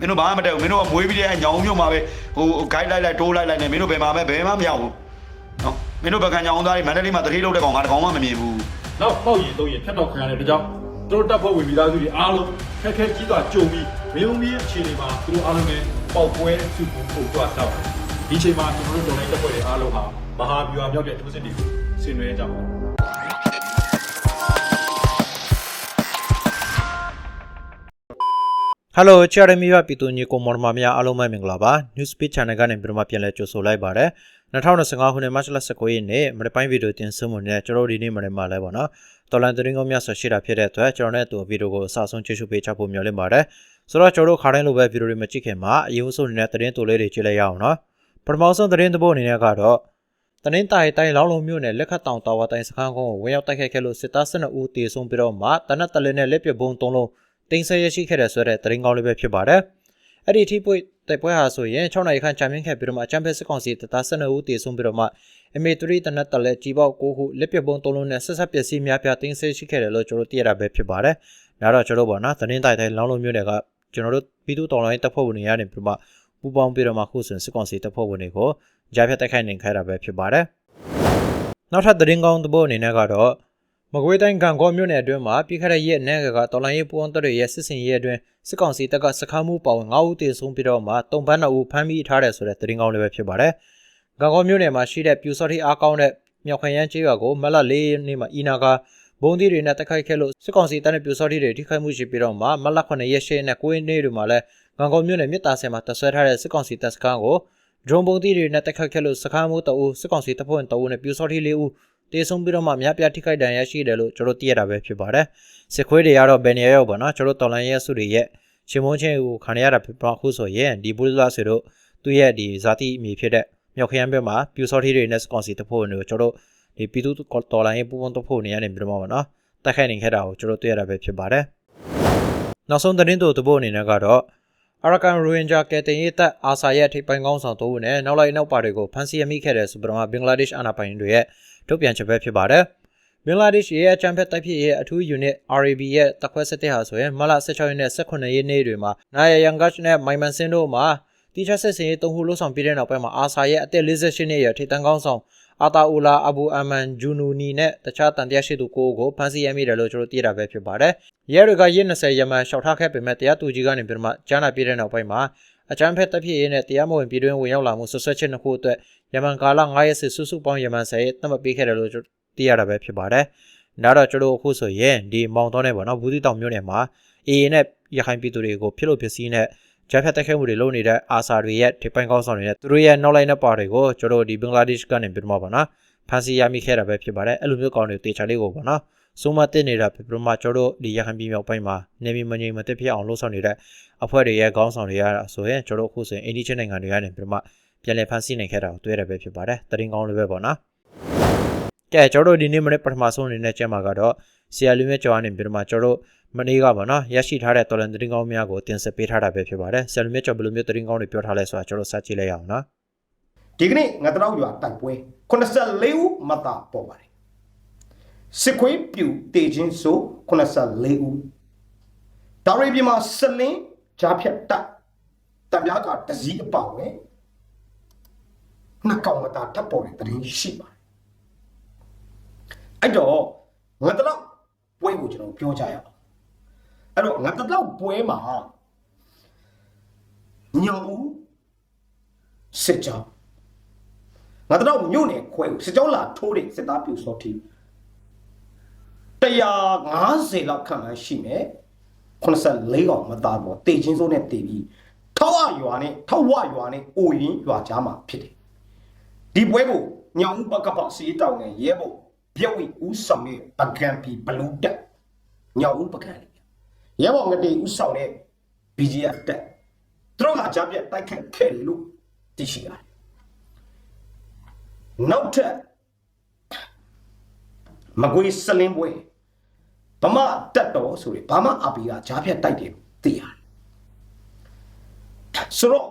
မင်းတို့ဘာမှမတက်ဘူးမင်းတို့ကမွေးပြီးတဲ့ညောင်မျိုးမှာပဲဟို guide လိုက်လိုက်တိုးလိုက်လိုက်နေမင်းတို့ဘယ်မှာပဲဘယ်မှမရောက်ဘူးနော်မင်းတို့ဘက်ကညောင်သားတွေမန္တလေးမှာတတိလုပ်တဲ့ကောင်ငါတကောင်မှမမြင်ဘူးနောက်ပေါ့ရင်တော့ရင်ဖြတ်တော့ခံရတဲ့တကြောင်သူတို့တပ်ဖွဲ့ဝင်မိသားစုတွေအားလုံးခက်ခဲကြီးစွာကြုံပြီးမင်းတို့ရဲ့အခြေအနေမှာသူတို့အားလုံးနဲ့ပေါက်ပွဲစုပုံပုံသွားတော့ဒီချိန်မှာကျွန်တော်တို့ဒေါ်လာတပ်ဖွဲ့တွေအားလုံးဟာမဟာဗျူဟာမြောက်တဲ့ထိုးစစ်တွေကိုဆင်နွှဲကြပါ မယ်ဟယ်လိုချာရမီဝပီတူညီကိုမော်မာများအားလုံးပဲမင်္ဂလာပါ News Speed Channel ကနေပြန်မှပြန်လဲကြိုဆိုလိုက်ပါရစေ2025ခုနှစ်မတ်လ19ရက်နေ့မနေ့ပိုင်းဗီဒီယိုတင်ဆက်မှုနဲ့ကျွန်တော်ဒီနေ့မနေ့မှလဲပေါ့နော်တော်လန်သတင်းကောင်းများဆွရှိတာဖြစ်တဲ့အတွက်ကျွန်တော်နဲ့အတူဗီဒီယိုကိုအစဆုံးကြည့်ရှုပေးချဖို့မျှော်လင့်ပါတယ်ဆိုတော့ကျွန်တော်တို့ခါတိုင်းလိုပဲဗီဒီယိုတွေမကြည့်ခင်မှာအရင်ဆုံးနေတဲ့သတင်းတူလေးတွေကြည့်လိုက်ရအောင်နော်ပထမဆုံးသတင်းတစ်ပုဒ်အနေနဲ့ကတော့တနင်္သာရီတိုင်းလောင်းလုံမြို့နယ်လက်ခတ်တောင်တာဝါတိုင်းစခန်းကုန်းကိုဝင်ရောက်တိုက်ခိုက်ခဲ့လို့စစ်သား12ဦးတေဆုံးပြီးတော့မှတနက်တလင်းနဲ့လက်ပစ်ဘုံ3လုံး တင်ဆက်ရရှိခဲ့တဲ့ဆိုတဲ့သတင်းကောင်းလေးပဲဖြစ်ပါတယ်။အဲ့ဒီထိပွေတိုက်ပွဲဟာဆိုရင်6နိုင်ခန့်ကြာမြင့်ခဲ့ပြီးတော့မှအချမ်းဖက်စစ်ကောင်စီတပ်သား12ဦးတေဆုံးပြီးတော့မှ MA3 တနက်တလဲကြီးပေါက်9ခုလက်ပစ်ဘုံ3လုံးနဲ့ဆက်ဆက်ပစ္စည်းများပြားတင်ဆက်ရှိခဲ့တယ်လို့ကျွန်တော်တို့သိရတာပဲဖြစ်ပါတယ်။ဒါတော့ကျွန်တော်တို့ပေါ့နော်သတင်းတိုင်းတိုင်းလောင်းလုံမြို့နယ်ကကျွန်တော်တို့ပြည်သူတော်လှန်ရေးတပ်ဖွဲ့ဝင်တွေကနေပြီးတော့မှပူးပေါင်းပြီးတော့မှခုစဉ်စစ်ကောင်စီတပ်ဖွဲ့ဝင်တွေကိုကြားဖြတ်တိုက်ခိုက်နေခဲ့တာပဲဖြစ်ပါတယ်။နောက်ထပ်သတင်းကောင်းတစ်ပုဒ်အနေနဲ့ကတော့ မကွေးတိုင်းကံကောမြို့နယ်အတွင်းမှာပြည်ခရက်ရဲ့အနေကကတော်လိုင်းရေးပူအောင်တပ်တွေရဲ့စစ်စင်ရေးအတွင်းစစ်ကောင်စီတပ်ကစခန်းမှုပါဝင်9ဦးတေဆုံးပြီးတော့မှတုံပန်း2ဦးဖမ်းမိထားတယ်ဆိုတဲ့သတင်းကောင်းလေးပဲဖြစ်ပါတယ်။ကံကောမြို့နယ်မှာရှိတဲ့ပြူစော်တီအားကောင်းတဲ့မြောက်ခရမ်းကျေးရွာကိုမလ၄ရက်နေ့မှာအီနာကဘုံသီးတွေနဲ့တိုက်ခိုက်ခဲ့လို့စစ်ကောင်စီတပ်နဲ့ပြူစော်တီတွေထိခိုက်မှုရှိပြီးတော့မှမလ9ရက်ရှေ့နဲ့9ရက်နေ့တွေမှာလည်းကံကောမြို့နယ်မြစ်တာဆင်မှာတပ်ဆွဲထားတဲ့စစ်ကောင်စီတပ်စခန်းကိုဒရုန်းပုံသီးတွေနဲ့တိုက်ခိုက်ခဲ့လို့စခန်းမှု2ဦးစစ်ကောင်စီတပ်ဖွဲ့ဝင်2ဦးနဲ့ပြူစော်တီ4ဦး တေဆုံးပြီးတော့မှများပြားထိခိုက်ဒဏ်ရာရှိတယ်လို့ကျွန်တော်သိရတာပဲဖြစ်ပါတယ်စစ်ခွေးတွေကတော့ဘယ်နေရာရောက်ပါနော်ကျွန်တော်တော်လန်ရဲစုတွေရဲ့ရှင်မုန်းချင်းကိုခံရတာဖြစ်ပါခုဆိုရင်ဒီဘူလာဆွေတို့သူ့ရဲ့ဒီဇာတိအမိဖြစ်တဲ့မြောက်ခရမ်းဘက်မှာပြူစော်တီတွေနဲ့စကောင်စီတပ်ဖွဲ့ဝင်တွေကိုကျွန်တော်ဒီပြည်သူတော်လန်ရဲပူပေါင်းတပ်ဖွဲ့နေရနေပြီးတော့မှပါနော်တိုက်ခိုက်နေခဲ့တာကိုကျွန်တော်တွေ့ရတာပဲဖြစ်ပါတယ်နောက်ဆုံးသတင်းတို့တပုတ်အနေနဲ့ကတော့ အရကန်ရိုဟင်ဂျာကယ်တင်ရေးတပ်အာဆာရဲ့ထိပ်ပိုင်းကောင်းဆောင်တို့နဲ့နောက်လိုက်နောက်ပါတွေကိုဖမ်းဆီးရမိခဲ့တဲ့ဆိုပြီးတော့ဘင်္ဂလားဒေ့ရှ်အာဏာပိုင်တွေရဲ့ထုတ်ပြန်ချက်ပဲဖြစ်ပါတယ်။ဘင်္ဂလားဒေ့ရှ်ရဲ့အချမ်းဖက်တိုက်ဖြစ်ရဲ့အထူး unit RAB ရဲ့တပ်ခွဲစစ်တပ်ဟာဆိုရင်မလ16ရက်နဲ့18ရက်နေ့တွေမှာနာယယန်ဂတ်နဲ့မိုင်မန်စင်တို့မှာတီချာဆက်စင်ရေးတုံးခုလှုပ်ဆောင်ပြီးတဲ့နောက်ပိုင်းမှာအာဆာရဲ့အသက်48နှစ်အရွယ်ထိပ်တန်းကောင်းဆောင် အာတာအူလာအဘူအမန်ဂျူနူနီနဲ့တခြားတန်တရားရှိသူကိုကိုဖမ်းဆီးရမိတယ်လို့ကျွန်တော်သိရတာပဲဖြစ်ပါတယ်။ရဲတွေကရက်20ရမန်ရှောက်ထားခဲ့ပေမဲ့တရားသူကြီးကနေပြီးမှကြားနာပြတဲ့နောက်ပိုင်းမှာအချမ်းဖက်တပ်ဖြစ်ရေးနဲ့တရားမဝင်ပြည်တွင်းဝင်ရောက်လာမှုဆွဆွဲချက်နှစ်ခုအတွက်ယမန်ကာလ9ရက်စစ်စုစုပေါင်းယမန်10ရက်သတ်မှတ်ပေးခဲ့တယ်လို့ကျွန်တော်သိရတာပဲဖြစ်ပါတယ်။ဒါတော့ကျွန်တော်အခုဆိုရင်ဒီမောင်တော်နဲ့ပေါ့နော်ဘူးသီတောင်မြို့နယ်မှာ AA နဲ့ရခိုင်ပြည်သူတွေကိုဖြစ်လို့ဖြစ်စည်းနဲ့ ဂျာဖက်တိုက်ခိုက်မှုတွေလုပ်နေတဲ့အာဆာတွေရဲ့ထိပ်ပိုင်းကောင်းဆောင်တွေနဲ့သူတို့ရဲ့နောက်လိုက်တဲ့ပါတွေကိုကျွန်တော်ဒီဘင်္ဂလားဒေ့ရှ်ကနေပြီးတော့ပါနော်ဖန်စီရမိခဲ့တာပဲဖြစ်ပါတယ်အဲ့လိုမျိုးကောင်းတွေတေချာလေးကိုပေါ့နော်စိုးမတက်နေတာဖြစ်ပြီးတော့ကျွန်တော်တို့ဒီရခိုင်ပြည်မြောက်ပိုင်းမှာနေမီမငြိမ်မတက်ဖြစ်အောင်လှုပ်ဆောင်နေတဲ့အဖွဲ့တွေရဲ့ခေါင်းဆောင်တွေရတာဆိုရင်ကျွန်တော်အခုဆိုရင်အိန္ဒိချင်းနိုင်ငံတွေကနေပြီးတော့ပြန်လည်ဖန်ဆီးနိုင်ခဲ့တာကိုတွေ့ရပဲဖြစ်ပါတယ်တရင်ကောင်းလေးပဲပေါ့နော်ကဲကျွန်တော်တို့ဒီနေ့မနေ့ပထမဆုံးအနေနဲ့ကျမ်းမှာကတော့ဆရာလူမြတ်ကျော်အနေပြီးတော့ကျွန်တော်တို့ မနေ့ကပေါ့နော်ရရှိထားတဲ့တော်လန်သတင်းကောင်းများကိုတင်ဆက်ပေးထားတာပဲဖြစ်ပါတယ်ဆယ်လူမြတ်ကျော်ဘယ်လိုမျိုးသတင်းကောင်းတွေပြောထားလဲဆိုတာကျွန်တော်စကြည့်လိုက်ရအောင်နော်ဒီကနေ့ငါတရောက်ရွာတိုက်ပွဲ84ဦးမတာပေါ်ပါတယ်စစ်ခွေးပြူတေချင်းဆို84ဦးဒါရီပြည်မှာစလင်းဂျားဖြတ်တက်တပြားကတစည်းအပေါဝင်နှစ်ကောင်မတာထပ်ပေါ်တဲ့တရင်ရှိပါတယ်အဲ့တော့ငါတရောက်ပွဲကိုကျွန်တော်ပြောကြရအောင် အဲ့တော့ငါတရောက်ပွဲမှာညောင်ဦးစစ်ကြောင်းငါတော့မြို့နယ်ခွဲကိုစစ်ကြောင်းလာထိုးတဲ့စစ်သားပြူစောတိ150လောက်ခံမှန်းရှိမယ်84ကောင်မသားပေါ်တေချင်းစိုးနဲ့တေပြီးထောက်ဝရွာနဲ့ထောက်ဝရွာနဲ့အိုရင်ရွာကြားမှာဖြစ်တယ်ဒီပွဲကိုညောင်ဦးဘကပစီတောင်းနဲ့ရဲဘော်ပြက်ဝိဦးဆောင်ရဲ့ပကံပီဘလူးတက်ညောင်ဦးပကံလေး ရဲဘော်ငတေဦးဆောင်တဲ့ BGF တက်သူတို့ကကြားပြက်တိုက်ခတ်ခဲ့တယ်လို့သိရှိရတယ်နောက်ထပ်မကွေးစလင်းပွဲဗမာတက်တော်ဆိုရယ်ဗမာအပီကဂျားဖြတ်တိုက်တယ်သိရတယ်ဆိုတော့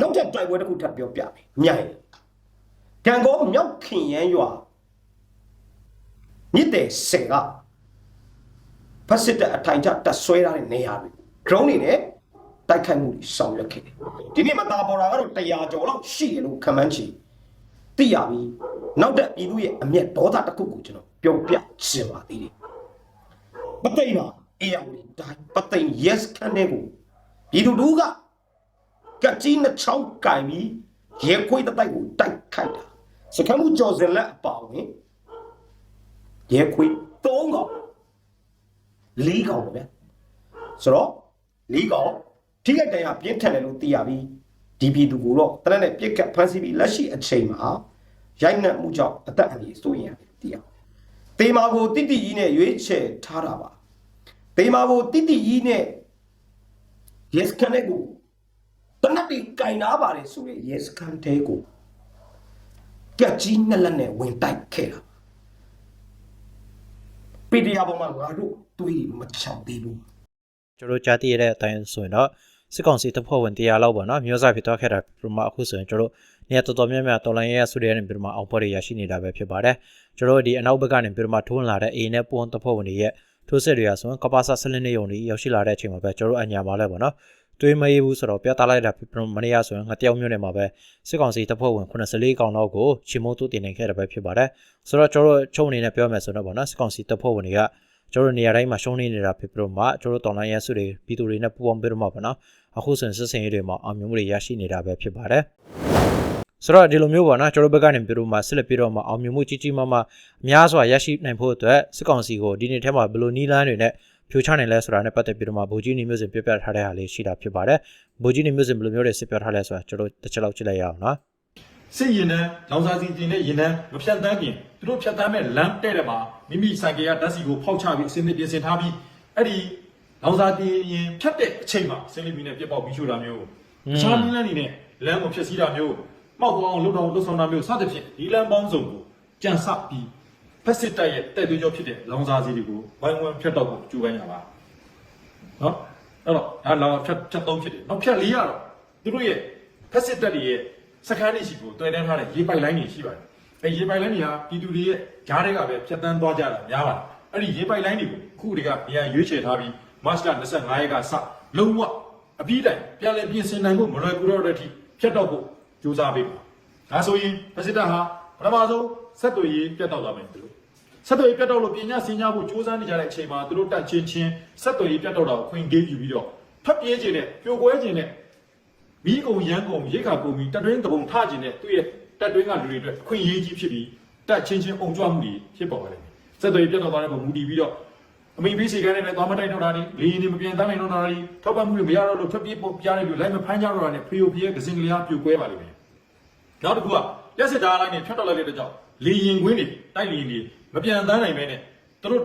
နောက်ထပ်တိုက်ပွဲတစ်ခုထပ်ပြောပြမယ်မြိုင်ကံကောမြောက်ခင်ရန်ရွာမြစ်တဲ့ဆယ်က ဖက်စစ်တပ်အထိုင်ချတက်ဆွဲထားတဲ့နေရာတွေ drone တွေနဲ့တိုက်ခိုက်မှုတွေဆောင်ရွက်ခဲ့တယ်ဒီနေ့မှာတာပေါ်တာကတော့100ကျော်လောက်ရှိတယ်လို့ခန့်မှန်းချင်သိရပြီနောက်တဲ့ပြည်သူရဲ့အမျက်ဒေါသတစ်ခုကိုကျွန်တော်ပြောပြချင်ပါသေးတယ်ပသိမ်မှာအေယာဝတီတိုင်းပသိမ် yes ခန်းတဲ့ကိုပြည်သူတို့ကကတ်ကြီးနှစ်ချောင်းကင်ပြီးရဲခွေးတစ်တိုက်ကိုတိုက်ခိုက်တာစကမှုကျော်စင်လက်အပါဝင်ရဲခွေး၃កောင် ၄កောင်ပဲဗျာဆိုတော့၄កောင်ထိခိုက်ဒဏ်ရာပြင်းထန်တယ်လို့သိရပြီးဒီပြည်သူကိုတော့တရက်နဲ့ပြစ်ကတ်ဖမ်းဆီးပြီးလက်ရှိအချိန်မှာရိုက်နှက်မှုကြောင့်အသက်အန္တရာယ်စိုးရိမ်ရတယ်သိရအောင်တေမာကိုတိတိကြီးနဲ့ရွေးချယ်ထားတာပါတေမာကိုတိတိကြီးနဲ့ yes ခနဲ့ကိုတနက်တီကင်နာပါတယ်ဆိုရင် yes ခန်တဲကိုကြက်ကြီးနှစ်လက်နဲ့ဝင်တိုက်ခဲ့တာပီဒီယာပေါ်မှာငါတို့ တွေးမချောင်သေးဘူးကျွန်တော်ကြားသိရတဲ့အတိုင်းဆိုရင်တော့စစ်ကောင်စီတပ်ဖွဲ့ဝင်တရားလောက်ပေါ့နော်မျိုးစားဖြစ်သွားခဲ့တာပြမအခုဆိုရင်ကျွန်တော်နေရာတော်တော်များများတော်လိုင်းရဲဆုတွေနဲ့ပြမအောင်ပွဲတွေရရှိနေတာပဲဖြစ်ပါတယ်ကျွန်တော်ဒီအနောက်ဘက်ကနေပြမထိုးလာတဲ့အေနဲ့ပွန်တပ်ဖွဲ့ဝင်တွေရဲ့ထိုးစစ်တွေရဆိုရင်ကပ္ပစာဆလင်းနေုံတွေရောက်ရှိလာတဲ့အချိန်မှာပဲကျွန်တော်အညာပါလဲပေါ့နော်တွေးမရဘူးဆိုတော့ပြသလိုက်တာမနေ့ကဆိုရင်ငါတယောက်မျိုးနဲ့မှာပဲစစ်ကောင်စီတပ်ဖွဲ့ဝင်84កောင်လောက်ကိုချီမိုးတူတင်နေခဲ့တာပဲဖြစ်ပါတယ်ဆိုတော့ကျွန်တော်ချုံအနေနဲ့ပြောမယ်ဆိုတော့ပေါ့နော်စစ်ကောင်စီတပ်ဖွဲ့ဝင်တွေက ကျွန်တော်နေရာတိုင်းမှာရှုံးနေနေတာဖြစ်ပြီးတော့မှကျွန်တော်တော်လိုင်းရဲစုတွေပြည်သူတွေနဲ့ပူးပေါင်းပြီးတော့မှပေါ့နော်အခုဆိုရင်စစ်စင်ရေးတွေမှာအောင်မြင်မှုတွေရရှိနေတာပဲဖြစ်ပါတယ်ဆိုတော့ဒီလိုမျိုးပေါ့နော်ကျွန်တော်ဘက်ကနေပြီးတော့မှဆက်လက်ပြီးတော့မှအောင်မြင်မှုကြီးကြီးမားမားအများစွာရရှိနိုင်ဖို့အတွက်စစ်ကောင်စီကိုဒီနေ့ထဲမှာဘယ်လိုနီးလန်းတွေနဲ့ဖြိုချနိုင်လဲဆိုတာနဲ့ပတ်သက်ပြီးတော့မှဗိုလ်ကြီးနေမျိုးစဉ်ပြပြထားတဲ့ဟာလေးရှိတာဖြစ်ပါတယ်ဗိုလ်ကြီးနေမျိုးစဉ်ဘယ်လိုမျိုးတွေစစ်ပြထားလဲဆိုတာကျွန်တော်တစ်ချက်လောက်ကြည့်လိုက်ရအောင်နော် စစ်ရင်တန်းလောင်စာစီတင်တဲ့ရင်တန်းမဖြတ်တန်းခင်သူတို့ဖြတ်တန်းမဲ့လမ်းတဲ့တဲ့မှာမိမိဆိုင်ကယ်ကဓာတ်စီကိုဖောက်ချပြီးအစင်းသစ်ပြင်ဆင်ထားပြီးအဲ့ဒီလောင်စာတင်ရင်ဖြတ်တဲ့အချိန်မှာစင်းလီမီနဲ့ပြက်ပေါက်ပြီးရှို့တာမျိုးအခြားနည်းလမ်းတွေနဲ့လမ်းကိုဖျက်ဆီးတာမျိုးမောက်သွားအောင်လှုပ်တော့လှုပ်ဆောင်တာမျိုးစသဖြင့်ဒီလမ်းပေါင်းစုံကိုကြံစပြီးဖက်စစ်တပ်ရဲ့တဲ့သွေးကြောဖြစ်တဲ့လောင်စာစီတွေကိုဝိုင်းဝန်းဖြတ်တော့ဖို့ကြိုးပမ်းရပါနော်အဲ့တော့ဒါလောင်ဖြတ်ဖြတ်သုံးဖြစ်တယ်နောက်ဖြတ်လေးရတော့သူတို့ရဲ့ဖက်စစ်တပ်တွေရဲ့ စခန်းတွေရှိကိုတွယ်တန်းထားတဲ့ရေပိုက်လိုင်းတွေရှိပါတယ်။အဲရေပိုက်လိုင်းတွေဟာပြည်သူတွေရဲ့ဂျားတွေကပဲဖြတ်တန်းသွားကြတာများပါတယ်။အဲ့ဒီရေပိုက်လိုင်းတွေကိုခုတွေကနေရာရွေးချယ်ထားပြီးမတ်လ25ရက်ကစလုံးဝအပြီးတိုင်ပြန်လည်ပြင်ဆင်နိုင်ဖို့မလွယ်ကူတော့တဲ့အထိဖြတ်တော့ဖို့ကြိုးစားပေးပါ။ဒါဆိုရင်ပစစ်တပ်ဟာပထမဆုံးဆက်သွယ်ရေးပြတ်တောက်သွားမယ်သူတို့။ဆက်သွယ်ရေးပြတ်တောက်လို့ပညာစင်ကြားဖို့ကြိုးစားနေကြတဲ့အချိန်မှာသူတို့တက်ချင်းချင်းဆက်သွယ်ရေးပြတ်တောက်တာကိုခွင့်ပေးယူပြီးတော့ဖတ်ပြေးခြင်းနဲ့ပြိုကွဲခြင်းနဲ့ မိကုံရန်ကုန်ရိတ်ခါကုန်ပြီးတက်တွင်းတပုံထကျင်တဲ့သူ့ရဲ့တက်တွင်းကလူတွေအတွက်အခွင့်အရေးကြီးဖြစ်ပြီးတက်ချင်းချင်းအုံကြွမှုတွေဖြစ်ပေါ်ပါတယ်။စက်တွေပြတ်တော့သွားတဲ့ပုံမူတည်ပြီးတော့အမိဘေးစီကန်းနဲ့သွားမတိုက်တော့တာတွေလေရင်တွေမပြန်တမ်းနိုင်တော့တာတွေထောက်ပံ့မှုတွေမရတော့လို့ထွက်ပြေးပေါ်ပြားနေလို့လိုက်မဖမ်းကြတော့တာနဲ့ဖေယိုဖေရဲ့ဒဇင်ကလေးအားပြိုကွဲပါလိမ့်မယ်။နောက်တစ်ခုကလက်စစ်ဓာတ်လိုက်နဲ့ဖြတ်တော့လိုက်တဲ့အတွက်ကြောင့်လေရင်ခွင်းတွေတိုက်လေရင်တွေမပြန်တမ်းနိုင်မဲနဲ့သူတို့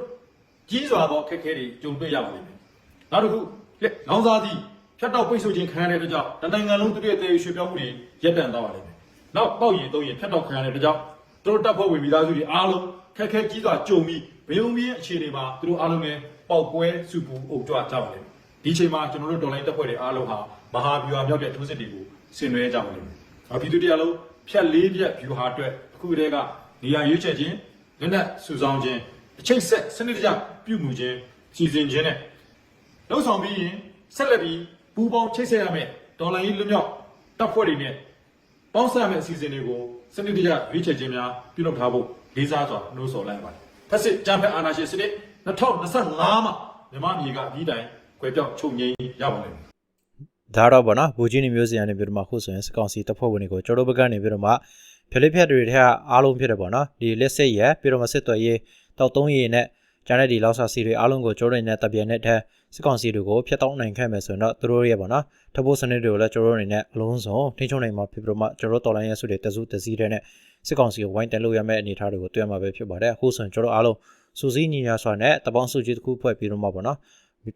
ကြီးစွာသောအခက်အခဲတွေကြုံတွေ့ရပါလိမ့်မယ်။နောက်တစ်ခုလက်လောင်စာသီး ဖြတ်တော့ပိတ်ဆို့ခြင်းခံရတဲ့အတွက်ကြောင့်တနိုင်ငံလုံးသူတို့ရဲ့တည်ရွှေပြောင်းမှုတွေရပ်တန့်သွားပါလိမ့်မယ်။နောက်ပေါက်ရင်သုံးရင်ဖြတ်တော့ခံရတဲ့အတွက်ကြောင့်သူတို့တပ်ဖွဲ့ဝင်မိသားစုတွေအားလုံးခက်ခဲကြီးစွာကြုံပြီးဘယုံမင်းအခြေအနေမှာသူတို့အားလုံးလည်းပေါက်ကွဲစုပူအုပ်ကြွကြပါလိမ့်မယ်။ဒီချိန်မှာကျွန်တော်တို့တော်လိုင်းတပ်ဖွဲ့တွေအားလုံးဟာမဟာဗျူဟာမြောက်တဲ့ထိုးစစ်တွေကိုဆင်နွှဲကြပါလိမ့်မယ်။အပြည်သူတရားလုံးဖြတ်လေးပြက်ဗျူဟာအတွက်အခုတည်းကနေရာရွေးချယ်ခြင်းလက်နက်စုဆောင်းခြင်းအချိန်ဆက်စနစ်တကျပြုမှုခြင်းစီစဉ်ခြင်းနဲ့လှုပ်ဆောင်ပြီးရင်ဆက်လက်ပြီး ပူပေါင်းချိတ်ဆက်ရမယ်ဒေါ်လာကြီးလွတ်မြောက်တပ်ဖွဲ့တွေနဲ့ပေါင်းစပ်ရမယ့်အစီအစဉ်တွေကိုစနစ်တကျရွေးချယ်ခြင်းများပြုလုပ်ထားဖို့လေးစားစွာနှိုးဆော်လိုက်ပါတယ်ဖက်စစ်ကြမ်းဖက်အာဏာရှင်စနစ်2025မှာမြန်မာပြည်ကအပြီးတိုင်ကွယ်ပြောက်ချုပ်ငြိမ်းရပါလိမ့်မယ်ဒါတော့ဗောနော်ဘူကြီးနေမျိုးစီကနေပြီးတော့မှခုဆိုရင်စကောင်စီတပ်ဖွဲ့ဝင်တွေကိုကျွန်တော်တို့ဘက်ကနေပြီးတော့မှဖြလိဖြတ်တွေထက်အားလုံးဖြစ်တယ်ဗောနော်ဒီလက်စစ်ရပြီးတော့မှစစ်တော်ရေးတောက်သုံးရေးနဲ့ ကျန်တဲ့ဒီလောက်စာစီတွေအားလုံးကိုကျွန်တော်တို့နဲ့တပ်ပြန်တဲ့ထက်စကောင်စီတွေကိုဖျက်တောင်းနိုင်ခဲ့မယ်ဆိုရင်တော့သူတို့ရဲ့ဗောနော်ထပ်ဖို့စနစ်တွေကိုလည်းကျွန်တော်တို့အနေနဲ့အလုံးစုံထိန်းချုပ်နိုင်မှာဖြစ်ပြီးတော့မှကျွန်တော်တို့တော်လိုင်းရဲစုတွေတစုတစည်းတဲ့နဲ့စစ်ကောင်စီကိုဝိုင်းတက်လို့ရမယ့်အနေအထားတွေကိုတွေ့ရမှာပဲဖြစ်ပါတယ်အခုဆိုရင်ကျွန်တော်တို့အားလုံးစူးစီးညီညာစွာနဲ့တပေါင်းစုကြီးတစ်ခုဖွဲ့ပြီးတော့မှဗောနော်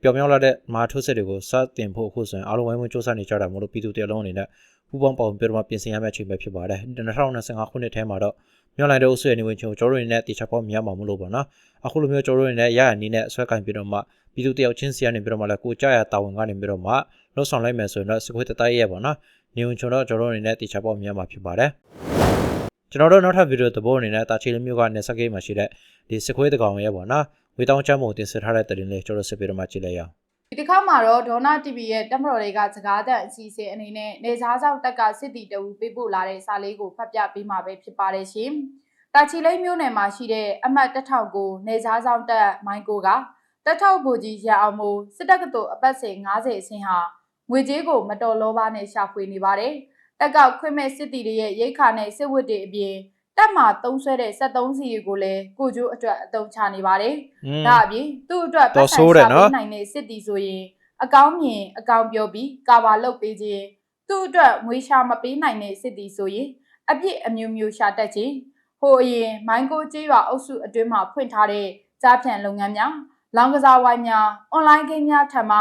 ပျော်မြောက်လာတဲ့မာထိုးစစ်တွေကိုစတင်ဖို့အခုဆိုရင်အားလုံးဝိုင်းဝန်းစ조사နေကြတာမို့လို့ပြည်သူတရလုံးအနေနဲ့ပူပေါင်းပေါင်းပြတော့ပြင်ဆင်ရမယ့်အချိန်ပဲဖြစ်ပါတယ်2025ခုနှစ်ထဲမှာတော့ မြောက်လိုက်တဲ့အုပ်စုရဲ့နေဝင်ချုံကျော်တို့တွေနဲ့တေချာပေါင်းများမှာမလို့ပေါ့နော်အခုလိုမျိုးကျော်တို့တွေနဲ့ရရနီးနဲ့ဆွဲကင်ပြီးတော့မှပြည်သူတယောက်ချင်းစီကနေပြီးတော့မှလည်းကိုကြရတာဝန်ကနေပြီးတော့မှလှုပ်ဆောင်လိုက်မယ်ဆိုရင်တော့စခွေးတတိုက်ရဲ့ပေါ့နော်နေဝင်ချုံတော့ကျော်တို့တွေနဲ့တေချာပေါင်းများမှာဖြစ်ပါတယ်ကျွန်တော်တို့နောက်ထပ်ဗီဒီယိုသဘောအနေနဲ့တာချီလမျိုးကနေဆက်ကိမှာရှိတဲ့ဒီစခွေးတကောင်ရဲ့ပေါ့နော်ဝေတောင်းချမ်းမုံတင်ဆက်ထားတဲ့တရင်လေးကျွန်တော်ဆက်ပြီးတော့မှကြည့်လိုက်ရအောင် ဒီတစ်ခါမှာတော့ဒေါနာ TV ရဲ့တက်မတော်တွေကစကားသံအစီအစဉ်အနေနဲ့နေစားဆောင်တက်ကစစ်တီတဝူပေးပို့လာတဲ့စာလေးကိုဖတ်ပြပေးမှာပဲဖြစ်ပါတယ်ရှင်။တာချီလိမ့်မြို့နယ်မှာရှိတဲ့အမှတ်တစ်ထောင်ကိုနေစားဆောင်တက်မိုင်းကိုကတက်ထောက်ဘူကြီးရအောင်မို့စစ်တပ်ကတော်အပတ်စဉ်90အဆင့်ဟာငွေကြေးကိုမတော်လောပါနဲ့ရှာဖွေနေပါတယ်။တက်ကောက်ခွင့်မဲ့စစ်တီတွေရဲ့ရိတ်ခါနဲ့စစ်ဝတ်တွေအပြင် တက်မှာတုံးဆွဲတဲ့73စီတွေကိုလည်းကိုကျိုးအတွက်အတုံးချနေပါတယ်။อืมဒါအပြင်သူ့အတွက်တော်ဆိုးတယ်နော်နိုင်တဲ့စစ်တီဆိုရင်အကောင်းမြင်အကောင်ပြောပြီးကာဘာလုတ်ပေးခြင်းသူ့အတွက်ငွေရှာမပေးနိုင်တဲ့စစ်တီဆိုရင်အပြစ်အမျိုးမျိုးရှာတတ်ခြင်းဟိုအရင်မိုင်းကိုကျေးရွာအုပ်စုအတွင်းမှာဖွင့်ထားတဲ့ကြားဖြန့်လုပ်ငန်းများလောင်ကစားဝိုင်းများအွန်လိုင်းဂိမ်းများထံမှ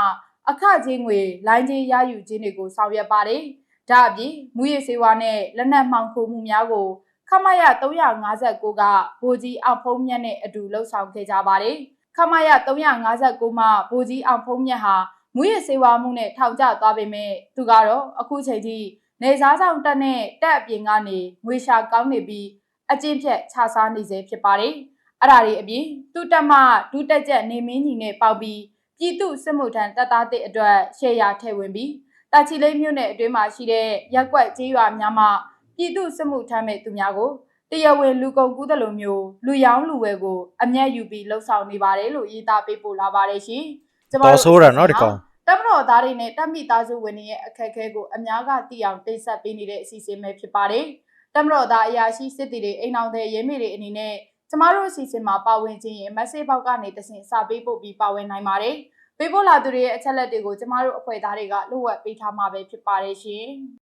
အခကြေးငွေလိုင်းကြေးရယူခြင်းတွေကိုဆောင်ရွက်ပါတယ်ဒါအပြင်မူရစေဝါနဲ့လက်နက်မှောင်ခိုမှုများကို ခမရ359ကဗိုလ်ကြီးအောင်ဖုံးမြတ်နဲ့အတူလှုပ်ဆောင်ခဲ့ကြပါတယ်။ခမရ359မှာဗိုလ်ကြီးအောင်ဖုံးမြတ်ဟာမူရစေဝါမှုနဲ့ထောင်ကျသွားပေမဲ့သူကတော့အခုချိန်ထိနေစားဆောင်တက်နဲ့တက်အပြင်ကနေငွေရှာကောင်းနေပြီးအကျင့်ဖြတ်ခြားစားနေစေဖြစ်ပါတယ်။အဲ့ဒါတွေအပြင်သူ့တက်မှဒုတက်ချက်နေမင်းကြီးနဲ့ပေါက်ပြီးပြည်သူစစ်မှုထမ်းတပ်သားတဲ့အတွက်ရှေ့ရထည့်ဝင်ပြီးတာချီလိမ့်မြို့နယ်အတွင်းမှာရှိတဲ့ရက်ကွက်ကျေးရွာများမှာ ပြည်သူစစ်မှုထမ်းမဲ့သူများကိုတရားဝင်လူကုန်ကူးတယ်လို့မျိုးလူရောင်းလူဝယ်ကိုအမျက်ယူပြီးလှုပ်ဆောင်နေပါတယ်လို့ရေးသားပေးပို့လာပါတယ်ရှင်။ကျမတော်တို့ဆိုးတာနော်ဒီကောင်တပ်မတော်သားတွေနဲ့တပ်မိသားစုဝင်တွေရဲ့အခက်အခဲကိုအများကသိအောင်တိတ်ဆက်ပေးနေတဲ့အစီအစဉ်ပဲဖြစ်ပါတယ်။တပ်မတော်သားအရာရှိစစ်တီတွေအိမ်အောင်တဲ့ရဲမေတွေအနေနဲ့ကျမတို့အစီအစဉ်မှာပါဝင်ခြင်းရင် message box ကနေတဆင့်စာပေးပို့ပြီးပါဝင်နိုင်ပါတယ်။ပေးပို့လာသူတွေရဲ့အချက်လက်တွေကိုကျမတို့အဖွဲ့သားတွေကလိုဝက်ပေးထားမှာပဲဖြစ်ပါတယ်ရှင်။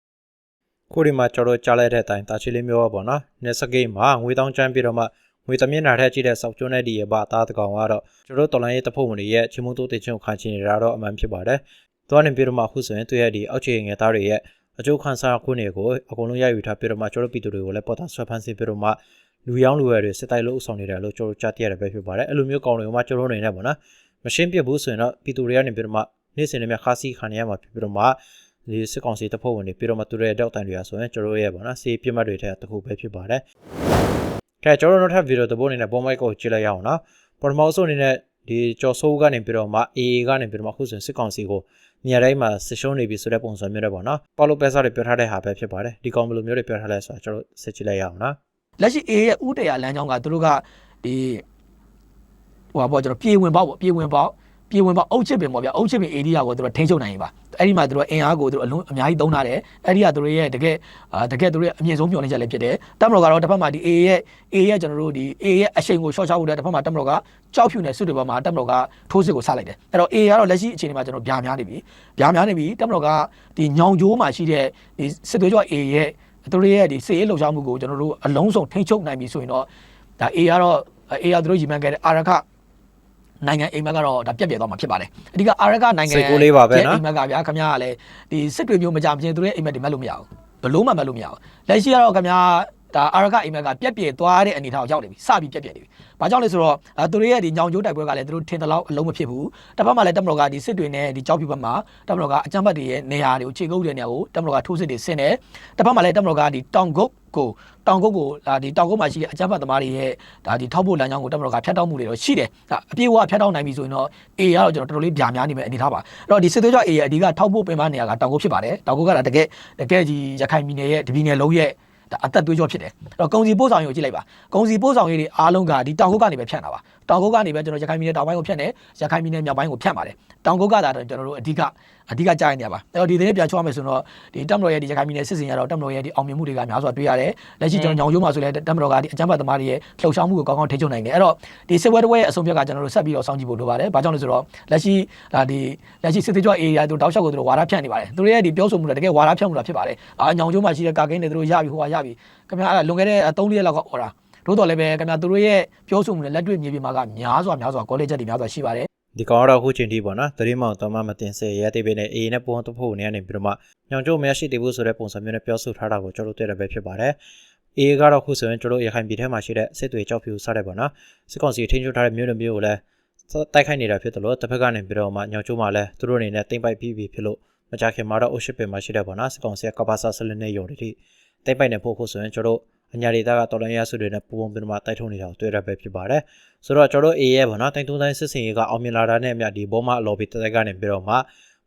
ခုဒီမှာကျွန်တော်ကြားလိုက်တဲ့အတိုင်းတာချီလေးမျိုးပေါ့နော်။နေစကိတ်မှာငွေတောင်းချမ်းပြီးတော့မှငွေသမင်းနာထက်ကြည့်တဲ့စောက်ကျွန်းတဲ့ဒီရဲ့ဘာသားတကောင်ကတော့ကျွန်တော်တော်လိုင်းရဲ့တဖို့ဝင်ရဲ့ချင်းမုန်းတိုးတင်ချင်းကိုခံချင်နေတာတော့အမှန်ဖြစ်ပါတယ်။သွားနေပြီးတော့မှအခုဆိုရင်သူရဲ့ဒီအောက်ခြေငယ်သားတွေရဲ့အကျိုးခံစားခွင့်တွေကိုအကုန်လုံးရယူထားပြီးတော့မှကျွန်တော်ပြည်သူတွေကိုလည်းပေါ်တာဆွဲဖန်ဆင်းပြီးတော့မှလူရောင်းလူဝယ်တွေစစ်တိုက်လို့အဆောင်နေတယ်လို့ကျွန်တော်ကြားသိရတဲ့ပဲဖြစ်ပါတယ်။အဲ့လိုမျိုးကောင်းတွေကိုမှကျွန်တော်အနေနဲ့ပေါ့နော်။မရှင်းပြဘူးဆိုရင်တော့ပြည်သူတွေကနေပြီးတော့မှနေ့စဉ်နဲ့မြခါစီခံရမှာဖြစ်ပြီးတော့မှ ဒီစစ်ကောင်စီတပ်ဖွဲ့ဝင်တွေပြီးတော့မှသူတို့ရဲ့တောက်တန်တွေကဆိုရင်ကျွန်တော်တို့ရဲ့ပေါ့နော်စီးပြစ်မှတ်တွေထဲတစ်ခုပဲဖြစ်ပါတယ်။ကဲကျွန်တော်တို့နောက်ထပ်ဗီဒီယိုတစ်ပုဒ်အနေနဲ့ပုံမိုက်ကိုကြည့်လိုက်ရအောင်နော်။ပထမဆုံးအနေနဲ့ဒီကြော်ဆိုးကနေပြီးတော့မှ AA ကနေပြီးတော့မှအခုဆိုရင်စစ်ကောင်စီကိုနေရာတိုင်းမှာစစ်ရှုံးနေပြီဆိုတဲ့ပုံစံမျိုးတွေပေါ့နော်။ပေါလိုပဲစားတွေပြောထားတဲ့ဟာပဲဖြစ်ပါတယ်။ဒီကောင်ဘယ်လိုမျိုးတွေပြောထားလဲဆိုတော့ကျွန်တော်စစ်ကြည့်လိုက်ရအောင်နော်။လက်ရှိ A ရဲ့ဥတရာလမ်းကြောင်းကသူတို့ကဒီဟိုပါပေါ့ကျွန်တော်ပြေဝင်ပေါက်ပေါ့ပြေဝင်ပေါ က်ပြေဝင်ပေါက်အုတ်ချစ်ပင်ပေါ့ဗျာအုတ်ချစ်ပင် area ကိုသူတို့ထိန်းချုပ်နိုင်ရင်ပါအဲ့ဒီမှာသူတို့အင်အားကိုသူတို့အလုံးအများကြီးသုံးထားတယ်အဲ့ဒီကသူတို့ရဲ့တကယ်အာတကယ်သူတို့ရဲ့အမြင့်ဆုံးမျှော်လင့်ချက်လည်းဖြစ်တယ်တပ်မတော်ကတော့တစ်ဖက်မှာဒီ A ရဲ့ A ရဲ့ကျွန်တော်တို့ဒီ A ရဲ့အရှိန်ကိုရှော့ချဖို့လည်းတစ်ဖက်မှာတပ်မတော်ကကြောက်ဖြူနဲ့စစ်တွေပေါ်မှာတပ်မတော်ကထိုးစစ်ကိုဆလိုက်တယ်အဲ့တော့ A ကတော့လက်ရှိအခြေအနေမှာကျွန်တော်ဗျာများနေပြီဗျာများနေပြီတပ်မတော်ကဒီညောင်ကျိုးမှာရှိတဲ့ဒီစစ်သွေးကြော A ရဲ့သူတို့ရဲ့ဒီစစ်ရေးလှုပ်ရှားမှုကိုကျွန်တော်တို့အလုံးစုံထိန်းချုပ်နိုင်ပြီဆိုရင်တော့ဒါ A ကတော့ A ရသူတို့ရည်မှန်းခဲ့တဲ့အာရခ နိုင်ငံအိမ်မက်ကတော့ဒါပြက်ပြက်သွားမှာဖြစ်ပါတယ်အဓိကအာရခနိုင်ငံစိတ်ကူးလေးပါပဲနော်အိမ်မက်ကဗျာခင်ဗျားကလည်းဒီစစ်တွေမျိုးမကြမချင်းသူတို့ရဲ့အိမ်မက်တွေမက်လို့မရဘူးဘလို့မှမက်လို့မရဘူးလက်ရှိကတော့ခင်ဗျား ဒါအာရခအိမ်မက်ကပြက်ပြက်သွားတဲ့အနေအထားကိုရောက်နေပြီစပြီးပြက်ပြက်နေပြီဘာကြောင့်လဲဆိုတော့အဲသူတို့ရဲ့ဒီညောင်ကျိုးတိုက်ပွဲကလည်းသူတို့ထင်တယ်လို့အလုံးမဖြစ်ဘူးတစ်ဖက်မှာလည်းတပ်မတော်ကဒီစစ်တွေနဲ့ဒီကြောက်ပြူဘက်မှာတပ်မတော်ကအကြမ်းဖက်တွေရဲ့နေရာတွေကိုခြေကုပ်တဲ့နေရာကိုတပ်မတော်ကထိုးစစ်တွေဆင်တယ်တစ်ဖက်မှာလည်းတပ်မတော်ကဒီတောင်ကုတ်ကိုတောင်ကုတ်ကိုဒါဒီတောင်ကုတ်မှာရှိတဲ့အကြမ်းဖက်သမားတွေရဲ့ဒါဒီထောက်ဖို့လမ်းကြောင်းကိုတပ်မတော်ကဖျက်တောက်မှုတွေတော့ရှိတယ်ဒါအပြေအဝဖျက်တောက်နိုင်ပြီဆိုရင်တော့ A ကတော့ကျွန်တော်တော်တော်လေးဗျာများနေမယ်အနေထားပါအဲ့တော့ဒီစစ်သွေးကြော A ရဲ့အဓိကထောက်ဖို့ပင်ပန်းနေရာကတောင်ကုတ်ဖြစ်ပါတယ်တောင်ကုတ်ကတကယ်တကယ်ကြီးရခိုင်ပြည်နယ်ရဲ့တပြည်နယ်လုံးရဲ့ ဒါအသက်သွေးကြောဖြစ်တယ်အဲ့တော့ကုံစီပို့ဆောင်ရေးကိုကြည့်လိုက်ပါကုံစီပို့ဆောင်ရေးတွေအားလုံးကဒီတောင်ကုတ်ကနေပဲဖြတ်တာပါတောင်ကုတ်ကနေပဲကျွန်တော်ရခိုင်ပြည်နယ်တောင်ပိုင်းကိုဖြတ်နေရခိုင်ပြည်နယ်မြောက်ပိုင်းကိုဖြတ်ပါတယ်တောင်ကုတ်ကသာကျွန်တော်တို့အဓိကအဓိကကြားရနေရပါအဲ့တော့ဒီသတင်းပြန်ချောရမယ်ဆိုတော့ဒီတပ်မတော်ရဲ့ဒီရခိုင်ပြည်နယ်စစ်စင်ရတော့တပ်မတော်ရဲ့ဒီအောင်မြင်မှုတွေကများစွာတွေ့ရတယ်လက်ရှိကျွန်တော်ညောင်ကျိုးမှာဆိုလဲတပ်မတော်ကဒီအကြမ်းဖက်သမားတွေရဲ့လှုပ်ရှားမှုကိုကောင်းကောင်းထိန်းချုပ်နိုင်တယ်အဲ့တော့ဒီစစ်ပွဲတစ်ပွဲရဲ့အဆုံးဖြတ်ကကျွန်တော်တို့ဆက်ပြီးတော့စောင့်ကြည့်ဖို့လိုပါတယ်ဘာကြောင့်လဲဆိုတော့လက်ရှိဒါဒီလက်ရှိစစ်သေးကြွ area တို့တောက်လျှောက်ကိုတို့ဝါဒဖြန့်နေပါတယ်သူတို့ရဲ့ဒီပြောဆိုမှုတွေတကယ်ဝါဒဖြန့်မှုတာဖြစ်ပါတယ်အာညောင်ကျိုးမှာရှိတဲ့ကာကင်းတွေတို့ရပြီဟိုကရပြီခင်ဗျာအဲ့လွန်ခဲ့တဲ့3ရက်လောက်ကအော်တာ တို့တော်လည်းပဲခင်ဗျာသူတို့ရဲ့ပြောဆိုမှုတွေလက်တွေ့မြေပြင်မှာကများစွာများစွာကောလိပ်ချက်တွေများစွာရှိပါတယ်ဒီကောင်ကတော့အခုချိန်ထိပေါ့နော်သတိမောင်တော့မှမတင်စေရသေးပေနဲ့ A နဲ့ပုံတဖို့နေနေပြီးတော့မှညောင်ကျိုးမရှိသေးဘူးဆိုတဲ့ပုံစံမျိုးနဲ့ပြောဆိုထားတာကိုကျွန်တော်တို့တွေ့ရပဲဖြစ်ပါတယ်။ A ကတော့အခုဆိုရင်ကျွန်တော်ရခိုင်ပြည်ထဲမှာရှိတဲ့စစ်တွေကြောက်ဖြူစားတဲ့ပေါ့နော်စစ်ကောင်စီထိန်းချုပ်ထားတဲ့မြို့နယ်မျိုးကိုလည်းတိုက်ခိုက်နေတာဖြစ်တယ်လို့တစ်ဖက်ကနေပြီးတော့မှညောင်ကျိုးမှာလည်းသူတို့အနေနဲ့တင်ပိုက်ပြီးပြီဖြစ်လို့မကြခင်မှာတော့ Oship ပင်မှာရှိတဲ့ပေါ့နော်စစ်ကောင်စီကကဘာစာဆလနဲ့ယုံတီတိတိုက်ပိုက်နေဖို့ခုဆိုရင်ကျွန်တော် အညာဒေသကတော်လိုင်းရဆုတွေနဲ့ပုံပုံပြမတိုက်ထုံနေတာကိုတွေ့ရပဲဖြစ်ပါတယ်ဆိုတော့ကျွန်တော်တို့ A ရဲ့ဗောနော်တိုင်းသုံးတိုင်းစစ်စင်ရေးကအောင်မြင်လာတာနဲ့အမျှဒီဘောမလော်ဘီတက်တက်ကနေပြီးတော့မှ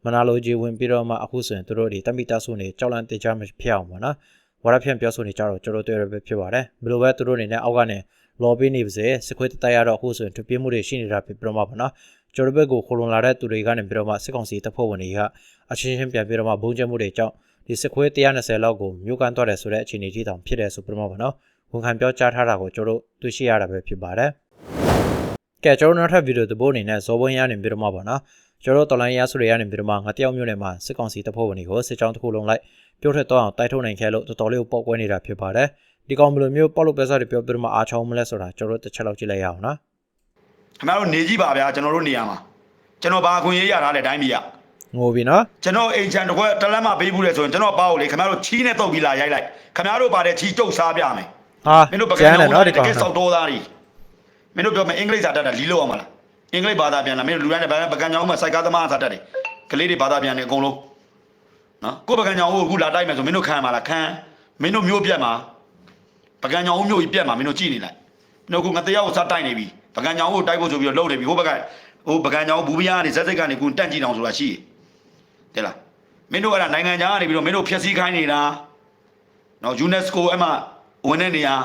မနာလိုကြီးဝင်ပြီးတော့မှအခုဆိုရင်တို့တို့ဒီတမိတဆုနေကြောက်လန့်တေချာမဖြစ်အောင်ဗောနော်ဝါရဖြန့်ပြောဆိုနေကြတော့ကျွန်တော်တွေ့ရပဲဖြစ်ပါတယ်ဘယ်လိုပဲတို့တို့အနေနဲ့အောက်ကနေလော်ဘီနေပါစေစခွေးတက်တက်ရတော့အခုဆိုရင်တပြင်းမှုတွေရှိနေတာဖြစ်ပြီးတော့မှဗောနော်ကျွန်တော်ဘက်ကိုခိုလွန်လာတဲ့သူတွေကနေပြီးတော့မှစစ်ကောင်စီတပ်ဖွဲ့ဝင်တွေကအချင်းချင်းပြန်ပြီးတော့မှဘုံကျမှုတွေကြောင့် ဒီစစ်ခွေး120လောက်ကိုမြို့ကန်သွားတယ်ဆိုတဲ့အခြေအနေကြီးတောင်ဖြစ်တယ်ဆိုပြီးတော့မှဗောနော်ဝန်ခံပြောကြားထားတာကိုကျွန်တော်တို့တွေ့ရှိရတာပဲဖြစ်ပါတယ်။ကဲကျွန်တော်နောက်ထပ်ဗီဒီယိုသဘောအနေနဲ့ဇော်ဘွန်းရနေပြီးတော့မှပါနော်။ကျွန်တော်တော်လိုင်းရဆိုရရနေပြီးတော့မှငါတယောက်မျိုးနဲ့မှစစ်ကောင်စီတပ်ဖွဲ့ဝင်တွေကိုစစ်ကြောင်းတစ်ခုလုံးလိုက်ပြုတ်ထွက်တော့အောင်တိုက်ထုတ်နိုင်ခဲ့လို့တော်တော်လေးကိုပေါက်ကွဲနေတာဖြစ်ပါတယ်။ဒီကောင်ဘယ်လိုမျိုးပေါက်လို့ပဲစားတွေပြောပြီးတော့မှအားချောင်းမလဲဆိုတာကျွန်တော်တို့တစ်ချက်လောက်ကြည့်လိုက်ရအောင်နော်ခင်ဗျားတို့နေကြည့်ပါဗျာကျွန်တော်တို့နေရာမှာကျွန်တော်ဘာအခွင့်အရေးရတာလဲတိုင်းပြည်က။ ငိုပြီနော်ကျွန်တော်အိမ်ချန်တစ်ခွက်တစ်လက်မပေးဘူးလေဆိုရင်ကျွန်တော်ပါကိုလေခင်ဗျားတို့ချီးနဲ့တုပ်ပြီးလာရိုက်လိုက်ခင်ဗျားတို့ပါတဲ့ချီးတုပ်စားပြမယ်။ဟာမင်းတို့ပကံကျန်းတယ်ကြောနော်င်ဒီတကောင်ကယ်စောနော်က်တော်သားတွေမင်းတို့ပြောမယ်အင်္ဂလိပ်စာတတ်တာလီလို့အောင်မလားအင်္ဂလိပ်ဘာသာပြန်လာမင်းတို့လူတိုင်းနဲ့ဘာပကံကြောင်မှာစိုက်ကားသမားစာတတ်တယ်ကလေးတွေဘာသာပြန်နေအကုန်လုံးနော်ကိုပကံကြောင်ကိုအခုလာတိုက်မယ်ဆိုမင်းတို့ခံမှာလားခံမင်းတို့မျိုးပြက်မှာပကံကြောင်မျိုးကြီးပြက်မှာမင်းတို့ကြည့်နေလိုက်မင်းတို့ကငတယောက်ကိုစတိုက်နေပြီပကံကြောင်ကိုတိုက်ဖို့ဆိုပြီးတော့လှုပ်နေပြီဟိုဘက်ကဟိုပကံကြောင်ဘူးပြားကနေဇက်စိတ်ကနေကိုတန့်ကြည့်အောင်ဆိုတာရှိတယ် လားမင်းတို့အဲ့ဒါနိုင်ငံခြားကနေပြီးတော့မင်းတို့ဖျက်ဆီးခိုင်းနေတာနော် UNESCO အဲ့မှာဝင်တဲ့နေရာ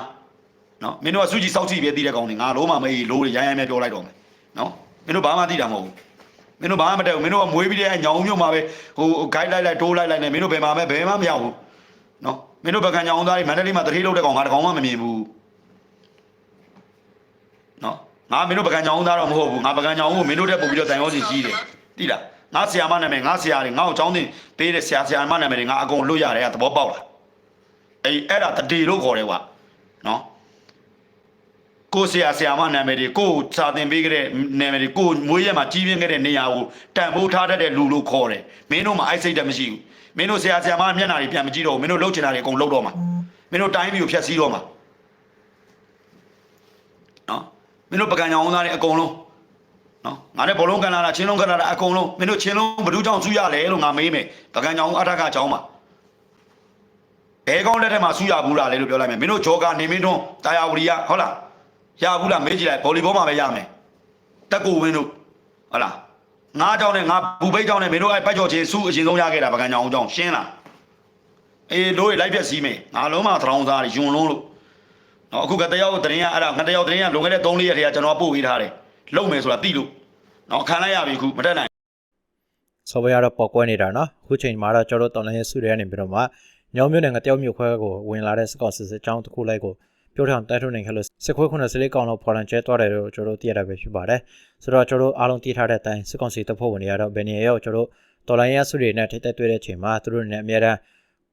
နော်မင်းတို့ကစုကြည်စောက်ကြည့်ပဲတည်တဲ့ကောင်တွေငါလုံးမမေးလို့ရမ်းရမ်းပဲပြောလိုက်တော့မယ်နော်မင်းတို့ဘာမှသိတာမဟုတ်ဘူးမင်းတို့ဘာမှမတက်ဘူးမင်းတို့ကမွေးပြီးတဲ့ညောင်မျိုးမှာပဲဟိုဂိုက်လိုက်လိုက်တိုးလိုက်လိုက်နေမင်းတို့ဘယ်မှာပဲဘယ်မှမရောက်ဘူးနော်မင်းတို့ဘက်ကညောင်သားတွေမန္တလေးမှာတတိလုပ်တဲ့ကောင်ငါတကောင်မှမမြင်ဘူးနော်ငါမင်းတို့ဘက်ကညောင်သားတော့မဟုတ်ဘူးငါဘက်ကညောင်ကိုမင်းတို့တက်ပို့ပြီးတော့တန်ရောစီကြီးတယ်တိလား ငါဆရာမနာမည်ငါဆရာတွေငါ့ကိုចောင်းတင်ပေးတဲ့ဆရာဆရာမနာမည်တွေငါအကုန်လွတ်ရတယ်ကသဘောပေါက်လားအေးအဲ့ဒါတတိလို့ခေါ်တယ်ကွာနော်ကိုဆရာဆရာမနာမည်တွေကိုစာသင်ပေးခဲ့တဲ့နာမည်တွေကိုမွေးရက်မှာကြီးပြင်းခဲ့တဲ့နေရာကိုတန်ဖိုးထားတတ်တဲ့လူလို့ခေါ်တယ်မင်းတို့မှအိုက်စိတ်တက်မရှိဘူးမင်းတို့ဆရာဆရာမမျက်နှာတွေပြန်မကြည့်တော့ဘူးမင်းတို့လှုပ်ချင်တာတွေအကုန်လှုပ်တော့မှာမင်းတို့တိုင်းပြည်ကိုဖျက်ဆီးတော့မှာနော်မင်းတို့ပကံကြောင်သားတွေအကုန်လုံး နော်ငါနဲ့ဘောလုံးကန်လာတာချင်းလုံးကန်လာတာအကုန်လုံးမင်းတို့ချင်းလုံးဘယ်သူကြောင့်ဆူရလဲလို့ငါမေးမယ်ပကံကြောင်အထက်ကကြောင်းမှာဘဲကောင်းလက်ထက်မှာဆူရဘူးလားလေလို့ပြောလိုက်မယ်မင်းတို့ဂျော်ကာနေမင်းတွန်းတာယာဝရီယာဟုတ်လားရဘူးလားမေးကြည့်လိုက်ဗော်လီဘောမှာပဲရမယ်တက်ကိုဝင်းတို့ဟုတ်လားငါးကြောင်းနဲ့ငါဘူပိတ်ကြောင်းနဲ့မင်းတို့အဲ့ပတ်ကျော်ချင်းစုအရင်ဆုံးရခဲ့တာပကံကြောင်အောင်ကြောင်းရှင်းလားအေးတို့ရလိုက်ပြက်စီးမယ်ငါလုံးမသရောင်းသားတွေယွန်လုံးလို့နော်အခုကတယောက်တရင်ကအဲ့ဒါငါတယောက်တရင်ကလွန်ခဲ့တဲ့3-4ရက်တည်းကကျွန်တော်ပို့ပေးထားတယ် လုံမယ်ဆိုတာသိလို့နော်ခံလိုက်ရပြီခုမတက်နိုင်။ဆော်ဘရတော့ပေါက်ကွဲနေတာနော်။အခုချိန်မှာတော့ကျွန်တော်တို့တော်လိုင်းရဆုတွေကနေပြီးတော့မှညောင်မျိုးနဲ့ငတယောက်မျိုးခွဲကိုဝင်လာတဲ့စစ်ကောင်စီစစ်ကြောင်းတစ်ခုလိုက်ကိုပြောထောင်တိုက်ထုတ်နိုင်ခဲ့လို့စစ်ခွေး90လေးကောင်လောက်ဖော်လန်ကျဲသွားတယ်လို့ကျွန်တော်တို့သိရတာပဲဖြစ်ပါတယ်။ဆိုတော့ကျွန်တော်တို့အားလုံးသိထားတဲ့အတိုင်းစစ်ကောင်စီတပ်ဖွဲ့ဝင်တွေကတော့ဘယ်နေရာရောက်ကျွန်တော်တို့တော်လိုင်းရဆုတွေနဲ့ထိတ်သက်တွေ့တဲ့အချိန်မှာသူတို့နဲ့အများတန်း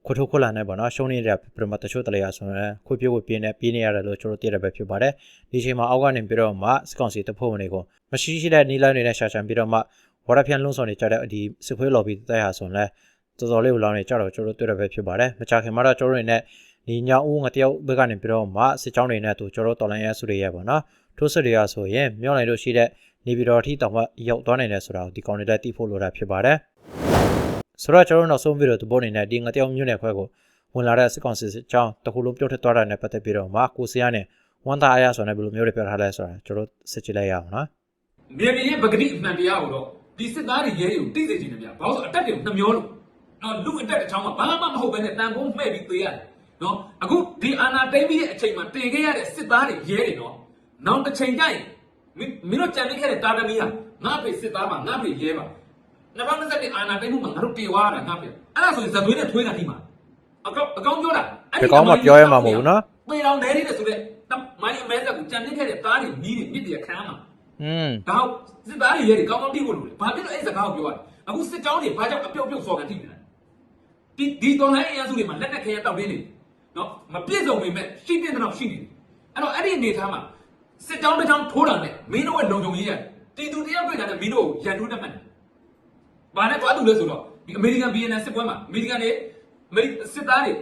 ခွထုတ်ခွလာနေပါတော့ရှုံးနေတဲ့ပြမတချို့တလေရဆိုရင်ခွပြိုးကိုပြင်းနေပြင်းနေရတယ်လို့ကျွန်တော်သိရတာပဲဖြစ်ပါတယ်။ဒီအချိန်မှာအောက်ကနေပြီးတော့မှစစ်ကောင်စီတပ်ဖွဲ့ဝင်တွေကိုမရှိရှိတဲ့နီလန်းတွေနဲ့ရှာချန်ပြီးတော့မှဝရဖြန်လုံးဆောင်နေကြတဲ့ဒီစစ်ခွေးလော်ဘီတိုက်ဟာဆိုရင်လည်းတော်တော်လေးကိုလောင်းနေကြတော့ကျွန်တော်တို့တွေ့ရပဲဖြစ်ပါတယ်။မကြခင်မှာတော့ကျွန်တော်တို့နဲ့ဒီညဦးငတယောက်ဘက်ကနေပြီးတော့မှစစ်ကြောင်းတွေနဲ့သူကျွန်တော်တော်လိုင်းရဲစုတွေရဲပေါ့နော်။ထိုးစစ်တွေကဆိုရင်မြောင်းနိုင်လို့ရှိတဲ့နေပြည်တော်အထိတောင်မှရောက်သွားနိုင်တယ်ဆိုတာကိုဒီကောင်တွေလည်းသိဖို့လိုတာဖြစ်ပါတယ်။ ဆိုတော့ကျွန်တော်နောက်ဆုံးဗီဒီယိုသဘောအနေနဲ့ဒီငတယောက်မြို့နယ်ခွဲကိုဝင်လာတဲ့စစ်ကောင်စီစစ်ကြောင်းတခုလုံးပြုတ်ထွက်သွားတာနဲ့ပတ်သက်ပြီးတော့မှကိုစီယာနဲ့ဝန်သားအရာဆိုတဲ့ဘယ်လိုမျိုးတွေပြောထားလဲဆိုတာကျွန်တော်စစ်ကြည့်လိုက်ရအောင်နော်။မြေပြင်ရဲ့ပဂတိအမှန်တရားကိုတော့ဒီစစ်သားတွေရဲတွေကိုတိစေချင်တယ်ဗျာဘာလို့ဆိုအတက်တွေကိုနှမျောလို့နော်လူအတက်တစ်ချောင်းမှာဘာမှမဟုတ်ဘဲနဲ့တန်ဖိုးမှဲ့ပြီးသေးရတယ်နော်အခုဒီအာနာတိမ့်ပြီးရဲ့အချိန်မှာတင်ခဲ့ရတဲ့စစ်သားတွေရဲတွေနော်နောက်တစ်ချိန်ကျရင်မင်းမင်းတို့ကြံနေခဲ့တဲ့တာတမီးဟာငါ့ဖေစစ်သားပါငါ့ဖေရဲပါ 2020အာနာတိမ့်မှုမှာငါတို့တေဝါရတာငါ့ဖေအဲ့ဒါဆိုရင်ဇသွေးနဲ့ထွေးတာဒီမှာအကောအကောင်းပြောတာဒီကောင်မှပြောရမှာမဟုတ်ဘူးနော်ပေတော်နေနေတယ်ဆိုတော့မိုင်းအမဲဆက်ကိုကြံနေခဲ့တဲ့သားတွေနီးတွေမြစ်တွေခမ်းမှာอืมဒါဟုတ်စစ်သားတွေရဲတွေကောင်းကောင်းသိဖို့လိုတယ်။ဘာဖြစ်လို့အဲ့စကားကိုပြောရလဲ။အခုစစ်ကြောင်းတွေဘာကြောင့်အပြုတ်ပြုတ်စော်ကန်ထိနေလဲ။ဒီဒီတော်လိုင်းအရန်စုတွေမှာလက်နက်ခဲရတောက်တင်းနေတယ်။နော်မပြည့်စုံပေမဲ့ရှိတဲ့တော့ရှိနေတယ်။အဲ့တော့အဲ့ဒီအနေထားမှာစစ်ကြောင်းတစ်ကြောင်းထိုးတာနဲ့မင်းတို့ရဲ့လုံခြုံရေးရတီတူတယောက်တွေ့တာနဲ့မင်းတို့ကိုရန်ထိုးတတ်မှတ်တယ်။ ဘာနဲ့တွားတူလဲဆိုတော့ဒီအမေရိကန် BNN စစ်ပွဲမှာအမေရိကန်တွေအမေရိစစ်သားတွေ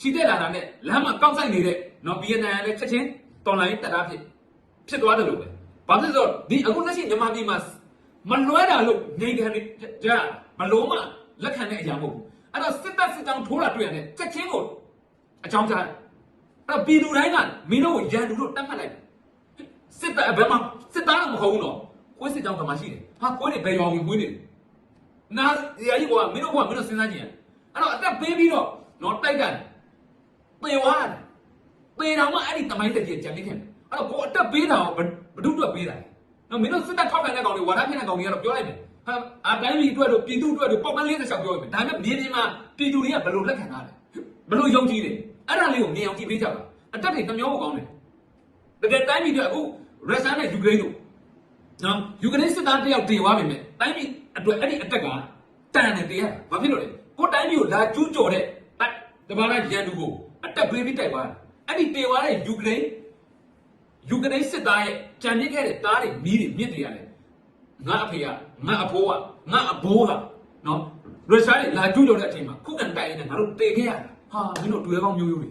ရှိတဲ့လာတာနဲ့လမ်းမှာကောက်ဆိုင်နေတဲ့နော် BNN ကလည်းချက်ချင်းတော်လိုင်းတက်တာဖြစ်ဖြစ်သွားတယ်လို့ပဲ။ဘာဖြစ်လို့ဒီအခုလက်ရှိမြန်မာပြည်မှာမလွဲတာလို့နေခံနေကြမလုံးမလက်ခံတဲ့အရာမဟုတ်ဘူး။အဲ့တော့စစ်တပ်စစ်တောင်းထိုးတာတွေ့ရတယ်ချက်ချင်းကိုအကြောင်းကြားအဲ့တော့ပြည်သူတိုင်းကမင်းတို့ကိုရန်သူတို့တတ်မှတ်လိုက်တယ်စစ်တပ်ဘယ်မှာစစ်သားတော့မဟုတ်ဘူးနော်ကိုယ်စစ်ကြောင်းကမှရှိတယ်ဟာကိုယ်တွေဘယ်ရောင်ဝင်ဝင်နေတယ် နာရာကြီးကမင်းတို့ကမင်းတို့စဉ်းစားကြည့်ရအဲ့တော့အသက်ပေးပြီးတော့နော်တိုက်ကန်ပေဝါပေတော်မှအဲ့ဒီတမိုင်းတက်ကြီးကြံနေခဲ့တယ်အဲ့တော့ကိုအသက်ပေးတာဘယ်သူ့အတွက်ပေးတာလဲနော်မင်းတို့စစ်တပ်ထောက်ခံတဲ့ကောင်တွေဝါဒဖြစ်တဲ့ကောင်တွေကတော့ပြောလိုက်မယ်ဟာအတိုင်းပြည်အတွက်တို့ပြည်သူအတွက်တို့ပုံမှန်လေးတစ်ချောင်းပြောရမယ်ဒါပေမဲ့မြေပြင်မှာပြည်သူတွေကဘယ်လိုလက်ခံထားလဲဘယ်လိုယုံကြည်လဲအဲ့ဒါလေးကိုမြင်အောင်ကြည့်ပေးကြပါအတက်တွေနှမျောဖို့ကောင်းတယ်တကယ်တိုင်းပြည်တွေအခုရုရှားနဲ့ယူကရိန်းတို့နော်ယူကရိန်းစစ်သားတယောက်တင်သွားပြီမဲ့တိုင်းပြည် အတွက်အဲ့ဒီအတက်ကတန်တယ်တရားဘာဖြစ်လို့လဲကိုတိုင်းပြည်ကိုလာကျူးကျော်တဲ့တဘာလာရန်သူကိုအတက်ပေးပြီးတိုက်သွားတယ်အဲ့ဒီတင်သွားတဲ့ယူကရိန်းယူကရိန်းစစ်သားရဲ့ကြံပြစ်ခဲ့တဲ့သားတွေမီးတွေမြစ်တွေရတယ်ငါအဖေကငါအဖိုးကငါအဘိုးကနော်ရုရှားတွေလာကျူးကျော်တဲ့အချိန်မှာခုခံတိုက်ရင်ငါတို့တေခဲ့ရတာဟာမင်းတို့တွေ့ကောင်းမျိုးရိုးတွေ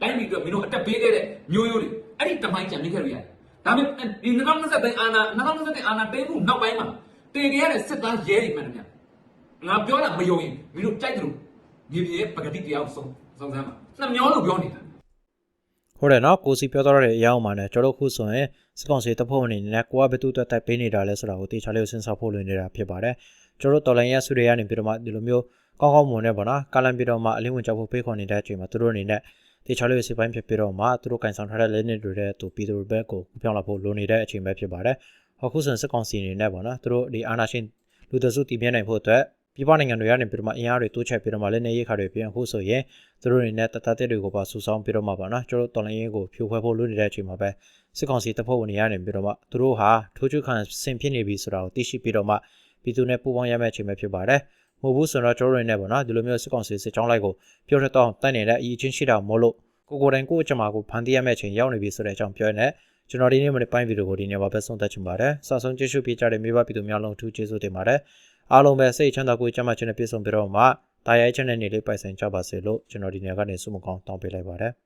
တိုင်းပြည်အတွက်မင်းတို့အတက်ပေးခဲ့တဲ့မျိုးရိုးတွေအဲ့ဒီတမိုင်းကြံပြစ်ခဲ့ရရတယ်ဒါပေမဲ့ဒီ2023အာနာ2023အာနာတေးမှုနောက်ပိုင်းမှာ တေခဲ့ရတဲ့စစ်သားရဲတွေမှန်တယ်ဗျငါပြောတာမယုံရင်မင်းတို့ကြိုက်တယ်လို့မြေပြင်ရဲ့ပဂတိတရားကိုစုံစုံစမ်းပါနှမျောလို့ပြောနေတာဟုတ်တယ်နော်ကိုစီပြောတော့တဲ့အရာအောင်မှာနဲ့ကျွန်တော်ခုဆိုရင်စစ်ကောင်စီတပ်ဖွဲ့ဝင်တွေနဲ့ကိုကဘယ်သူတက်တိုက်ပေးနေတာလဲဆိုတာကိုတေချာလေးကိုစဉ်းစားဖို့လိုနေတာဖြစ်ပါတယ်ကျွန်တော်တော်လိုင်းရဆုတွေကနေပြီးတော့မှဒီလိုမျိုးကောင်းကောင်းမွန်နဲ့ပေါ့နော်ကာလန်ပြီးတော့မှအလင်းဝင်ကြောက်ဖို့ပေးခေါ်နေတဲ့အချိန်မှာသူတို့အနေနဲ့တေချာလေးကိုစီပိုင်းဖြစ်ပြီးတော့မှသူတို့ကင်ဆောင်ထားတဲ့လက်နက်တွေတဲ့သူပြည်သူတွေဘက်ကိုပြောင်းလာဖို့လိုနေတဲ့အချိန်ပဲဖြစ်ပါတယ် အခုဆိုစစ်ကောင်စီအနေနဲ့ပေါ့နော်သူတို့ဒီအာနာရှင်လူတစုတည်မြဲနိုင်ဖို့အတွက်ပြည်ပနိုင်ငံတွေကနေပြီးတော့မှအင်အားတွေတိုးချဲ့ပြီးတော့မှလက်နေရေးခါတွေပြင်အခုဆိုရင်သူတို့တွေနဲ့တတတဲ့တွေကိုပါစူဆောင်းပြီးတော့မှပေါ့နော်ကျွန်တော်တော်လိုင်းရေးကိုဖြိုခွဲဖို့လုပ်နေတဲ့အချိန်မှာပဲစစ်ကောင်စီတပ်ဖွဲ့ဝင်တွေကနေပြီးတော့မှသူတို့ဟာထိုးချွခံဆင်ဖြစ်နေပြီဆိုတာကိုသိရှိပြီးတော့မှပြည်သူနဲ့ပူးပေါင်းရမယ့်အချိန်ပဲဖြစ်ပါတယ်မဟုတ်ဘူးဆိုတော့ကျွန်တော်တို့တွေနဲ့ပေါ့နော်ဒီလိုမျိုးစစ်ကောင်စီစစ်ကြောင်းလိုက်ကိုပြောထက်တော့တိုက်နေတဲ့အရေးချင်းရှိတာမို့လို့ကိုကိုတိုင်ကိုအချမာကိုဖန်တီးရမယ့်အချိန်ရောက်နေပြီဆိုတဲ့အကြောင်းပြောနေ ကျွန်တော်ဒီနေ့မနေ့ပိုင်းဗီဒီယိုကိုဒီနေ့မှာပဲဆုံးသက်ချင်ပါတယ်။ဆောက်ဆုံးကြည့်ရှုပေးကြတဲ့မိဘပြည်သူများလုံးအထူးကျေးဇူးတင်ပါတယ်။အားလုံးပဲစိတ်ချမ်းသာကိုယ်ကျန်းမာခြင်းနဲ့ပြည့်စုံပြီးတော့မှတာယာချမ်းတဲ့နေ့လေးပိုင်ဆိုင်ကြပါစေလို့ကျွန်တော်ဒီနေ့ကနေဆုမကောင်းတောင်းပေးလိုက်ပါတယ်။